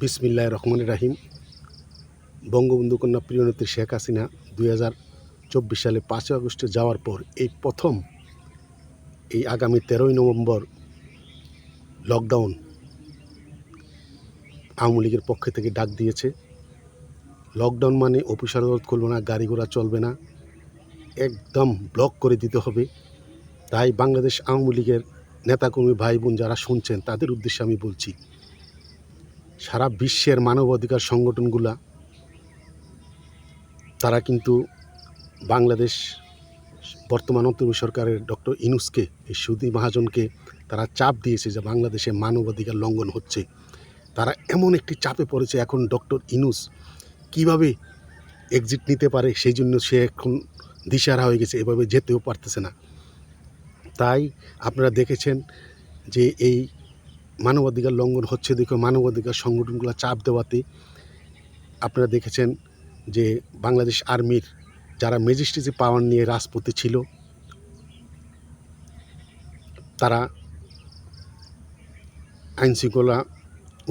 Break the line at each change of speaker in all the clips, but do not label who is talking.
বিসমিল্লাহ রহমান রাহিম। বঙ্গবন্ধু কন্যা প্রিয়নেত্রী শেখ হাসিনা দুই হাজার চব্বিশ সালে পাঁচই আগস্টে যাওয়ার পর এই প্রথম এই আগামী তেরোই নভেম্বর লকডাউন আওয়ামী লীগের পক্ষ থেকে ডাক দিয়েছে। লকডাউন মানে অফিস আদালত খুলবে না, গাড়ি ঘোড়া চলবে না, একদম ব্লক করে দিতে হবে। তাই বাংলাদেশ আওয়ামী লীগের নেতাকর্মী ভাই বোন যারা শুনছেন, তাদের উদ্দেশ্যে আমি বলছি সারা বিশ্বের মানবাধিকার সংগঠনগুলা, তারা কিন্তু বাংলাদেশ বর্তমান অন্তর্বর্তী সরকারের ডক্টর ইনুসকে, এই সুদী মহাজনকে তারা চাপ দিয়েছে যে বাংলাদেশে মানবাধিকার লঙ্ঘন হচ্ছে। তারা এমন একটি চাপে পড়েছে এখন ডক্টর ইনুস কীভাবে এক্সিট নিতে পারে, সেই জন্য সে এখন দিশারা হয়ে গেছে, এভাবে যেতেও পারতেছে না। তাই আপনারা দেখেছেন যে এই মানবাধিকার লঙ্ঘন হচ্ছে দেখে মানবাধিকার সংগঠনগুলো চাপ দেওয়াতে আপনারা দেখেছেন যে বাংলাদেশ আর্মির যারা ম্যাজিস্ট্রেসি পাওয়ার নিয়ে রাজপথে ছিল, তারা আইনশৃঙ্খলা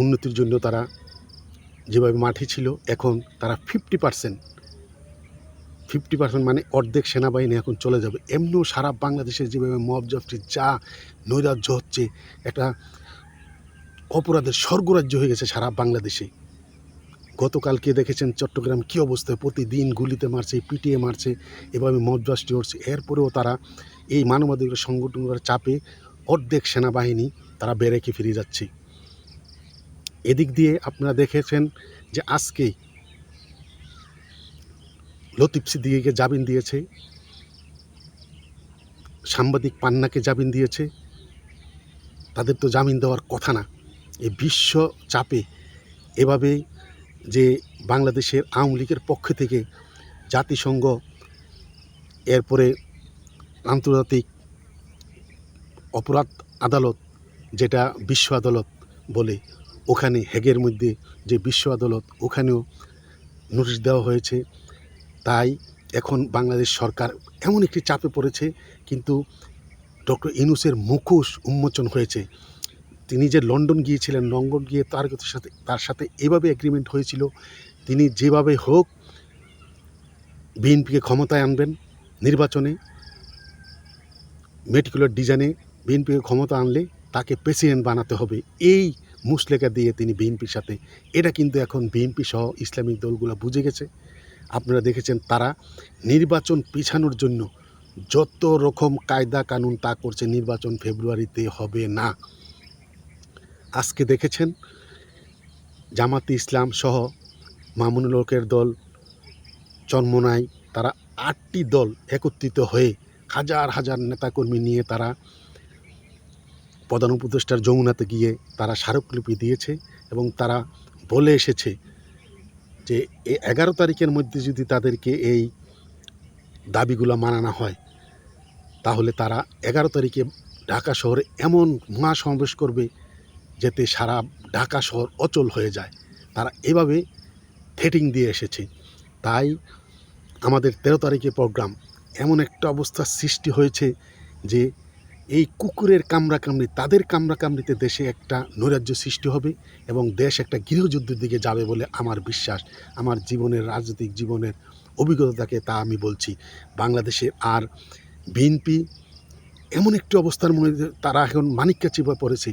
উন্নতির জন্য তারা যেভাবে মাঠে ছিল, এখন তারা ফিফটি পার্সেন্ট ফিফটি পার্সেন্ট মানে অর্ধেক সেনাবাহিনী এখন চলে যাবে। এমনিও সারা বাংলাদেশে যেভাবে মব জফটি যা নৈরাজ্য হচ্ছে, একটা অপরাধের স্বর্গরাজ্য হয়ে গেছে সারা বাংলাদেশে গতকালকে দেখেছেন চট্টগ্রাম কী অবস্থায় প্রতিদিন গুলিতে মারছে, পিটিয়ে মারছে, এভাবে মবজাস্টি হচ্ছে এরপরেও তারা এই মানবাধিকার সংগঠনগুলোর চাপে অর্ধেক সেনাবাহিনী তারা বেড়েকে ফিরে যাচ্ছে। এদিক দিয়ে আপনারা দেখেছেন যে আজকেই লতিফ সিদ্দিকিকে জামিন দিয়েছে, সাংবাদিক পান্নাকে জামিন দিয়েছে। তাদের তো জামিন দেওয়ার কথা না। এই বিশ্ব চাপে এভাবে যে বাংলাদেশের আওয়ামী লীগের পক্ষ থেকে জাতিসংঘ, এরপরে আন্তর্জাতিক অপরাধ আদালত, যেটা বিশ্ব আদালত বলে, ওখানে হেগের মধ্যে যে বিশ্ব আদালত, ওখানেও নোটিশ দেওয়া হয়েছে। তাই এখন বাংলাদেশ সরকার এমন একটি চাপে পড়েছে, কিন্তু ডক্টর ইনুসের মুখোশ উন্মোচন হয়েছে। তিনি যে লন্ডন গিয়েছিলেন, লন্ডন গিয়ে তার সাথে তার সাথে এভাবে এগ্রিমেন্ট হয়েছিল, তিনি যেভাবে হোক বিএনপিকে ক্ষমতায় আনবেন নির্বাচনে, মেটিকুলার ডিজাইনে বিএনপিকে ক্ষমতা আনলে তাকে প্রেসিডেন্ট বানাতে হবে, এই মুসলেখা দিয়ে তিনি বিএনপির সাথে। এটা কিন্তু এখন বিএনপি সহ ইসলামিক দলগুলো বুঝে গেছে। আপনারা দেখেছেন তারা নির্বাচন পিছানোর জন্য যত রকম কায়দা কানুন তা করছে, নির্বাচন ফেব্রুয়ারিতে হবে না। আজকে দেখেছেন জামাতে ইসলাম সহ মামুনুল হকের দল চন্মনাই তারা আটটি দল একত্রিত হয়ে হাজার হাজার নেতাকর্মী নিয়ে তারা প্রধান উপদেষ্টার যমুনাতে গিয়ে তারা স্মারকলিপি দিয়েছে এবং তারা বলে এসেছে যে এই এগারো তারিখের মধ্যে যদি তাদেরকে এই দাবিগুলো মানানো হয়, তাহলে তারা এগারো তারিখে ঢাকা শহরে এমন মহাসমাবেশ করবে যাতে সারা ঢাকা শহর অচল হয়ে যায়। তারা এভাবে থ্রেটিং দিয়ে এসেছে। তাই আমাদের তেরো তারিখে প্রোগ্রাম এমন একটা অবস্থার সৃষ্টি হয়েছে যে এই কুকুরের কামড়া কামড়ি তাদের কামড়া কামড়িতে দেশে একটা নৈরাজ্য সৃষ্টি হবে এবং দেশ একটা গৃহযুদ্ধের দিকে যাবে বলে আমার বিশ্বাস। আমার জীবনের, রাজনৈতিক জীবনের অভিজ্ঞতা তা আমি বলছি। বাংলাদেশে আর বিএনপি এমন একটি অবস্থার মধ্যে তারা এখন মানিক্কা চিপা পড়েছে।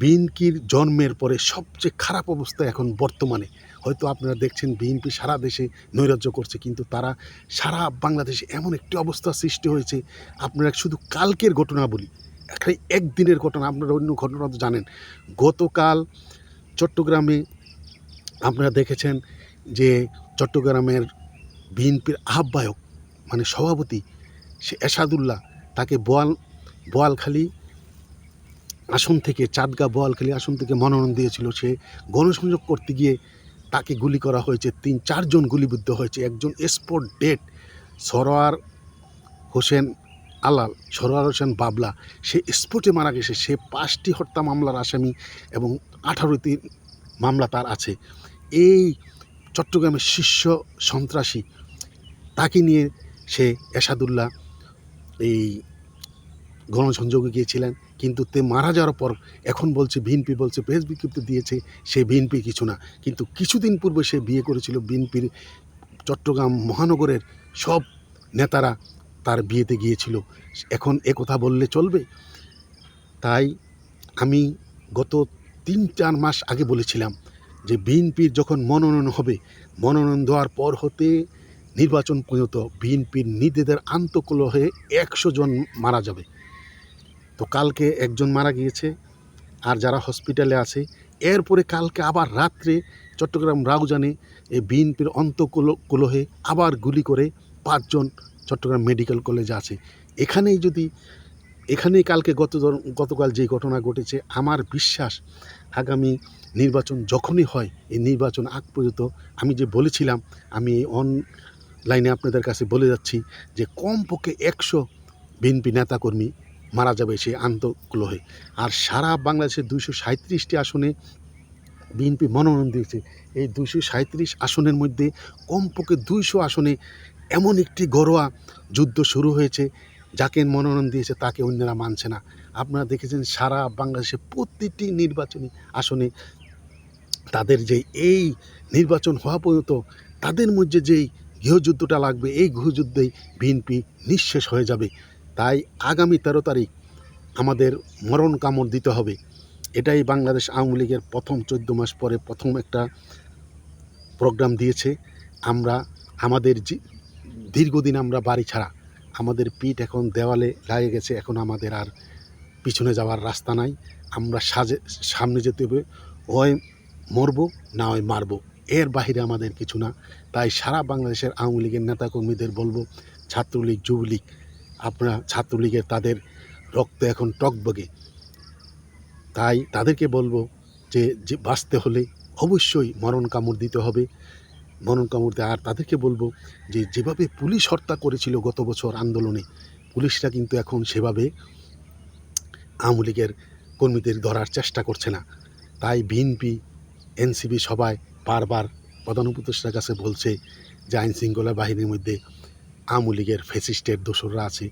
বিএনপির জন্মের পরে সবচেয়ে খারাপ অবস্থা এখন বর্তমানে। হয়তো আপনারা দেখছেন বিএনপি সারা দেশে নৈরাজ্য করছে, কিন্তু তারা সারা বাংলাদেশে এমন একটি অবস্থা সৃষ্টি হয়েছে। আপনারা শুধু কালকের ঘটনা বলি খালি একদিনের ঘটনা, আপনারা অন্য ঘটনা তো জানেন। গতকাল চট্টগ্রামে আপনারা দেখেছেন যে চট্টগ্রামের বিএনপির আহ্বায়ক মানে সভাপতি সে এসাদুল্লাহ, তাকে বোয়াল বোয়ালখালী আসন থেকে, চাঁদগা বোয়ালখালী আসন থেকে মনোনয়ন দিয়েছিল সে। গণসংযোগ করতে গিয়ে তাকে গুলি করা হয়েছে। তিন, চারজন গুলিবিদ্ধ হয়েছে। একজন স্পট ডেট, সরোয়ার হোসেন আলাল, সরোয়ার হোসেন বাবলা। সে স্পটে মারা গেছে। সে পাঁচটি হত্যা মামলার আসামি এবং আঠারোটি মামলা তার আছে। এই চট্টগ্রামের শীর্ষ সন্ত্রাসী, তাকে নিয়ে সে এসাদুল্লাহ এই গণসংযোগে গিয়েছিলেন, কিন্তু তে মারা যাওয়ার পর এখন বলছে বিএনপি বলছে প্রেস বিজ্ঞপ্তি দিয়েছে সে বিএনপি কিছু না। কিন্তু কিছুদিন পূর্বে সে বিয়ে করেছিল বিএনপির চট্টগ্রাম মহানগরের সব নেতারা তার বিয়েতে গিয়েছিল। এখন এ কথা বললে চলবে? তাই আমি গত তিন চার মাস আগে বলেছিলাম যে বিএনপির যখন মনোনয়ন হবে, মনোনয়ন দেওয়ার পর হতে নির্বাচন পর্যন্ত বিএনপির নিজেদের আন্তকলহে একশো জন মারা যাবে। তো কালকে একজন মারা গিয়েছে আর যারা হসপিটালে আছে, এরপরে কালকে আবার রাত্রে চট্টগ্রাম রাউজানে এই বিএনপির অন্তকল কলহে আবার গুলি করে পাঁচজন চট্টগ্রাম মেডিকেল কলেজে আছে। এখানেই যদি, এখানেই কালকে গত গতকাল যে ঘটনা ঘটেছে, আমার বিশ্বাস আগামী নির্বাচন যখনই হয়, এই নির্বাচন আগ পর্যন্ত আমি যে বলেছিলাম, আমি অনলাইনে আপনাদের কাছে বলে যাচ্ছি যে কমপক্ষে একশো বিএনপি নেতাকর্মী মারা যাবে সেই আন্তকলহে আর সারা বাংলাদেশের দুইশো সাঁত্রিশটি আসনে বিএনপি মনোনয়ন দিয়েছে। এই দুইশো সাঁত্রিশ আসনের মধ্যে কমপক্ষে দুইশো আসনে এমন একটি ঘরোয়া যুদ্ধ শুরু হয়েছে, যাকে মনোনয়ন দিয়েছে তাকে অন্যরা মানছে না। আপনারা দেখেছেন সারা বাংলাদেশে প্রতিটি নির্বাচনী আসনে তাদের যে এই নির্বাচন হওয়া পর্যন্ত তাদের মধ্যে যেই গৃহযুদ্ধটা লাগবে, এই গৃহযুদ্ধেই বিএনপি নিঃশেষ হয়ে যাবে। তাই আগামী তেরো তারিখ আমাদের মরণ কামড় দিতে হবে। এটাই বাংলাদেশ আওয়ামী লীগের প্রথম চোদ্দ মাস পরে প্রথম একটা প্রোগ্রাম দিয়েছে। আমরা, আমাদের দীর্ঘদিন আমরা বাড়ি ছাড়া, আমাদের পিঠ এখন দেওয়ালে লাগে গেছে, এখন আমাদের আর পিছনে যাওয়ার রাস্তা নাই। আমরা সাজে, সামনে যেতে হবে, হয় মরবো না হয় মারবো, এর বাহিরে আমাদের কিছু না। তাই সারা বাংলাদেশের আওয়ামী লীগের নেতাকর্মীদের বলব, ছাত্রলীগ, যুবলীগ আপনারা ছাত্রলীগের তাদের রক্ত এখন টকবগে। তাই তাদেরকে বলব যে যে বাঁচতে হলে অবশ্যই মরণ কামড় দিতে হবে। মরণ কামড় দেয় আর তাদেরকে বলব যে, যেভাবে পুলিশ হত্যা করেছিল গত বছর আন্দোলনে, পুলিশরা কিন্তু এখন সেভাবে আওয়ামী লীগের কর্মীদের ধরার চেষ্টা করছে না। তাই বিএনপি এনসিবি সবাই বারবার প্রধান উপদেষ্টার কাছে বলছে যে আইন শৃঙ্খলা বাহিনীর মধ্যে আওয়ামী লীগের ফেসিস্টের দোসররা আছে,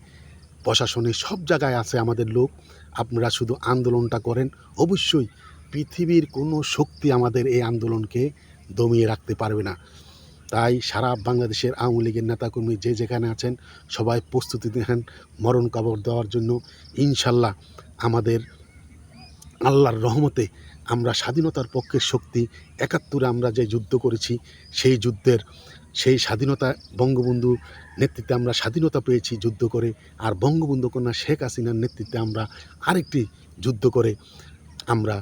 প্রশাসনে সব জায়গায় আছে আমাদের লোক, আপনারা শুধু আন্দোলনটা করেন, অবশ্যই পৃথিবীর কোনো শক্তি আমাদের এই আন্দোলনকে দমিয়ে রাখতে পারবে না। তাই সারা বাংলাদেশের আওয়ামী লীগের নেতাকর্মী যে যেখানে আছেন, সবাই প্রস্তুতি দেখেন মরণ কাবড় দেওয়ার জন্য। ইনশাল্লাহ আমাদের আল্লাহর রহমতে আমরা স্বাধীনতার পক্ষের শক্তি, একাত্তরে আমরা যে যুদ্ধ করেছি, সেই যুদ্ধের, সেই স্বাধীনতা বঙ্গবন্ধু নেতৃত্বে আমরা স্বাধীনতা পেয়েছি যুদ্ধ করে, আর বঙ্গবন্ধু কন্যা শেখ হাসিনার নেতৃত্বে আমরা আরেকটি যুদ্ধ করে আমরা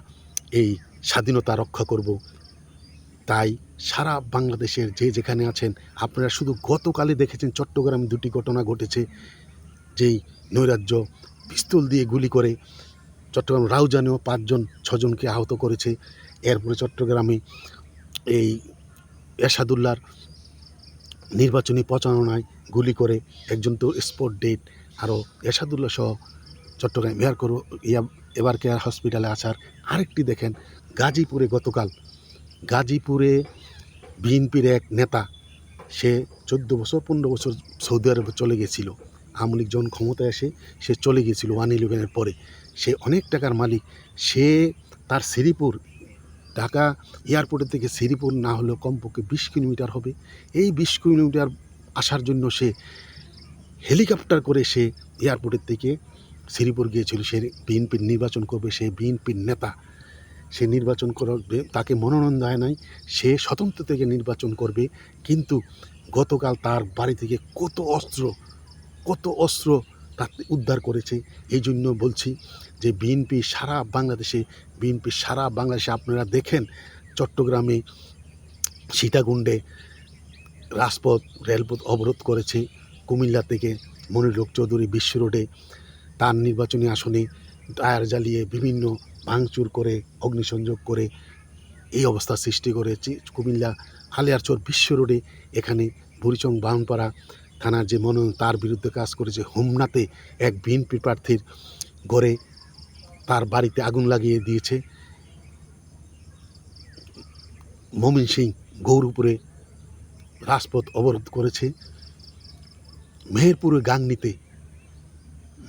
এই স্বাধীনতা রক্ষা করব। তাই সারা বাংলাদেশের যে যেখানে আছেন, আপনারা শুধু গতকালে দেখেছেন চট্টগ্রামে দুটি ঘটনা ঘটেছে। যেই নৈরাজ্য পিস্তল দিয়ে গুলি করে চট্টগ্রাম রাউজানেও পাঁচজন, ছজনকে আহত করেছে। এরপরে চট্টগ্রামে এই এরশাদুল্লার নির্বাচনী প্রচারণায় গুলি করে একজন তো স্পট ডেট আরও এরশাদুল্লাহ সহ চট্টগ্রাম এয়ার করো, ইয়া, এবার কেয়ার হসপিটালে আসার আরেকটি দেখেন, গাজীপুরে গতকাল, গাজীপুরে বিএনপির এক নেতা, সে চোদ্দ বছর, পনেরো বছর সৌদি আরবে চলে গেছিল। আওয়ামী লীগ যখন ক্ষমতায় আসে, সে চলে গিয়েছিল ওয়ান ইলেভেনের পরে। সে অনেক টাকার মালিক। সে তার শ্রীপুর, ঢাকা এয়ারপোর্টের থেকে শ্রীপুর না হলেও কমপক্ষে বিশ কিলোমিটার হবে। এই বিশ কিলোমিটার আসার জন্য সে হেলিকপ্টার করে সে এয়ারপোর্টের থেকে শ্রীপুর গিয়েছিল। সে বিএনপির নির্বাচন করবে, সে বিএনপির নেতা। সে নির্বাচন করবে, তাকে মনোনয়ন দেয় নাই। সে স্বতন্ত্র থেকে নির্বাচন করবে। কিন্তু গতকাল তার বাড়ি থেকে কত অস্ত্র কত অস্ত্র তার উদ্ধার করেছে। এই জন্য বলছি যে বিএনপি সারা বাংলাদেশে, বিএনপি সারা বাংলাদেশে আপনারা দেখেন, চট্টগ্রামে, সীতাকুণ্ডে রাজপথ, রেলপথ অবরোধ করেছে কুমিল্লা থেকে মনিরুল চৌধুরী বিশ্ব রোডে। তার নির্বাচনী আসনে টায়ার জ্বালিয়ে বিভিন্ন ভাঙচুর করে, অগ্নিসংযোগ করে এই অবস্থা সৃষ্টি করেছে কুমিল্লা আলিয়ারচর বিশ্ব রোডে। এখানে বুড়িচং বাউনপাড়া থানার যে মনোনয়ন, তার বিরুদ্ধে কাজ করেছে হোমনাতে এক বিএনপি প্রার্থীর গড়ে। তার বাড়িতে আগুন লাগিয়ে দিয়েছে মমিন সিং গৌরপুরে রাজপথ অবরোধ করেছে। মেহেরপুরে গাংনিতে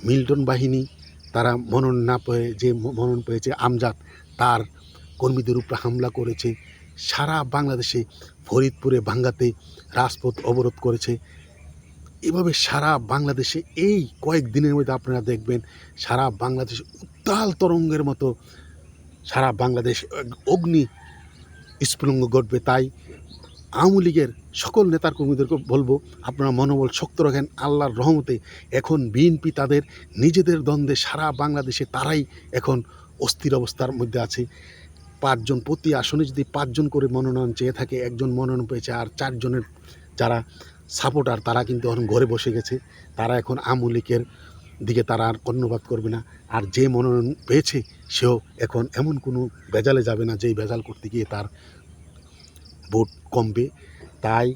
মিল্টন বাহিনী, তারা মনন না পেয়ে যে মনন পেয়েছে আমজাদ, তার কর্মীদের উপরে হামলা করেছে। সারা বাংলাদেশে ফরিদপুরে ভাঙ্গাতে রাজপথ অবরোধ করেছে। এভাবে সারা বাংলাদেশে এই কয়েক দিনের মধ্যে আপনারা দেখবেন, সারা বাংলাদেশে উত্তাল তরঙ্গের মতো সারা বাংলাদেশ অগ্নি স্ফুলঙ্গ ঘটবে। তাই আওয়ামী লীগের সকল নেতার কর্মীদেরকে বলব, আপনারা মনোবল শক্ত রাখেন, আল্লাহর রহমতে এখন বিএনপি তাদের নিজেদের দ্বন্দ্বে সারা বাংলাদেশে তারাই এখন অস্থির অবস্থার মধ্যে আছে। পাঁচজন প্রতি আসনে যদি পাঁচজন করে মনোনয়ন চেয়ে থাকে, একজন মনোনয়ন পেয়েছে আর চারজনের যারা সাপোর্টার, তারা কিন্তু এখন ঘরে বসে গেছে। তারা এখন আওয়ামী লীগের দিকে তারা আর কর্ণপাত করবে না। আর যে মনোনয়ন পেয়েছে, সেও এখন এমন কোনো ভেজালে যাবে না যেই ভেজাল করতে গিয়ে তার ভোট কমবে। তাই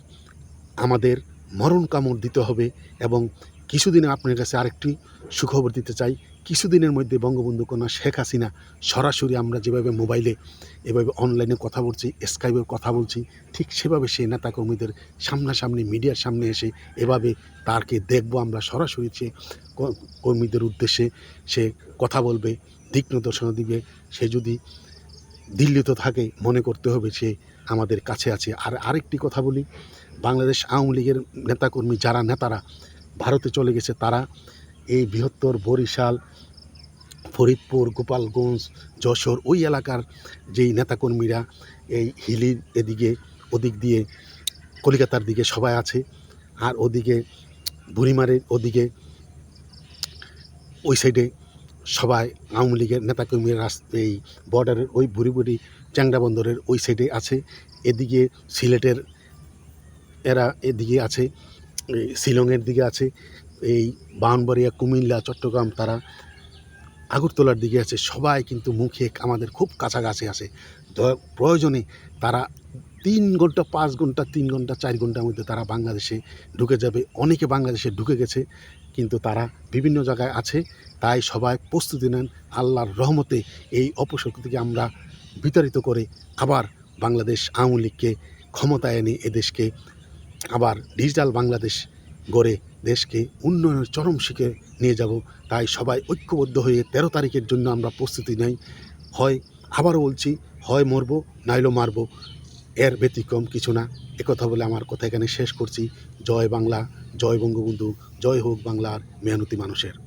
আমাদের মরণ কামড় দিতে হবে এবং কিছুদিনে আপনার কাছে আরেকটি সুখবর দিতে চাই। কিছুদিনের মধ্যে বঙ্গবন্ধু কন্যা শেখ হাসিনা সরাসরি আমরা যেভাবে মোবাইলে, এভাবে অনলাইনে কথা বলছি স্কাইপে কথা বলছি, ঠিক সেভাবে সেই নেতাকর্মীদের সামনাসামনি মিডিয়ার সামনে এসে এভাবে তারকে দেখব আমরা সরাসরি সে কর্মীদের উদ্দেশ্যে সে কথা বলবে, দিক নির্দেশনা দিবে। সে যদি দিল্লিতে থাকে মনে করতে হবে সে আমাদের কাছে আছে। আর আরেকটি কথা বলি, বাংলাদেশ আওয়ামী লীগের নেতাকর্মী যারা নেতারা ভারতে চলে গেছে, তারা এই বৃহত্তর বরিশাল, ফরিদপুর, গোপালগঞ্জ, যশোর, ওই এলাকার যেই নেতাকর্মীরা এই হিলির এদিকে, ওদিক দিয়ে, কলিকাতার দিকে সবাই আছে। আর ওদিকে, বুড়িমারের ওদিকে, ওই সাইডে সবাই আওয়ামী লীগের নেতাকর্মীরা এই বর্ডারের ওই বুড়ি বুড়ি চ্যাংড়া বন্দরের ওই সাইডে আছে। এদিকে সিলেটের এরা এদিকে আছে শিলংয়ের দিকে আছে, এই বাউনবাড়িয়া, কুমিল্লা, চট্টগ্রাম তারা আগরতলার দিকে আছে। সবাই কিন্তু মুখে আমাদের খুব কাছাকাছি আছে। প্রয়োজনে তারা তিন ঘণ্টা, পাঁচ ঘণ্টা, তিন ঘণ্টা, চার ঘণ্টার মধ্যে তারা বাংলাদেশে ঢুকে যাবে। অনেকে বাংলাদেশে ঢুকে গেছে, কিন্তু তারা বিভিন্ন জায়গায় আছে। তাই সবাই প্রস্তুতি নেন, আল্লাহর রহমতে এই অপশক্তিকে আমরা বিতাড়িত করে আবার বাংলাদেশ আওয়ামী লীগকে ক্ষমতায় এনে এদেশকে আবার ডিজিটাল বাংলাদেশ গড়ে দেশকে উন্নয়নের চরম শিখে নিয়ে যাব। তাই সবাই ঐক্যবদ্ধ হয়ে তেরো তারিখের জন্য আমরা প্রস্তুতি নেই। হয় আবারও বলছি, হয় মরবো, নাইলো মারবো। এর ব্যতিক্রম কিছু না। একথা বলে আমার কথা এখানে শেষ করছি। জয় বাংলা, জয় বঙ্গবন্ধু, জয় হোক বাংলার মেহনতি মানুষের।